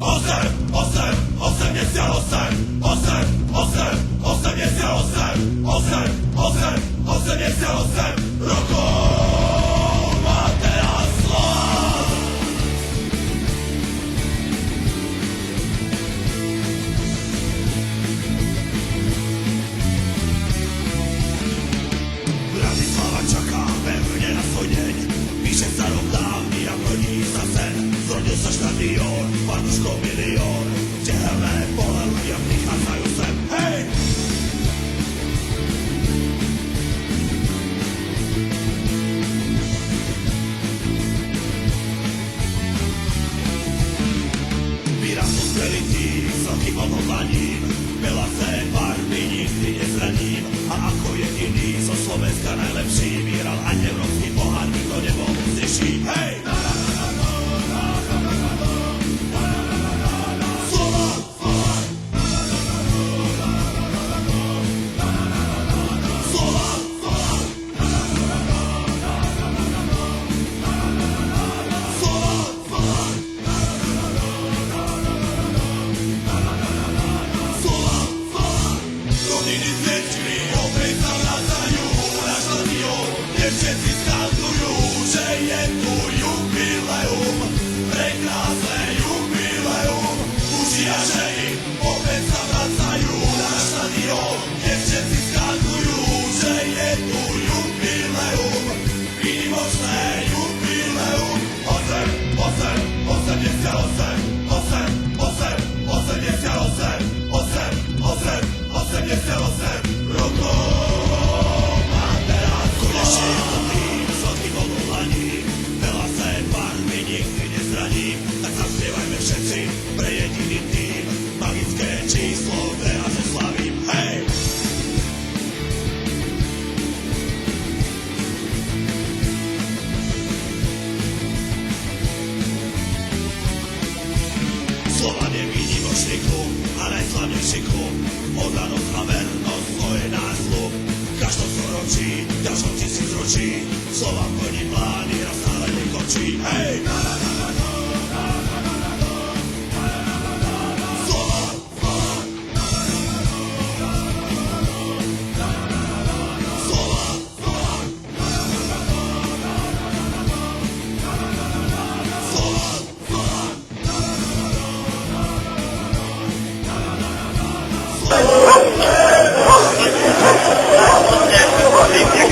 Osem, osem, osem jest ja osem, osem, osem, osem jest ja osem, osem, osem, osem jest najlepší vyhral, ani európsky pohár nikto nebol zdejší. Hej! na najslavnejší klub. Oddanosť a vernosť, to je náš klub. Každom storočí, tisíc ročí, slova plní plány a stále nekončí. Hej! Oh, my God.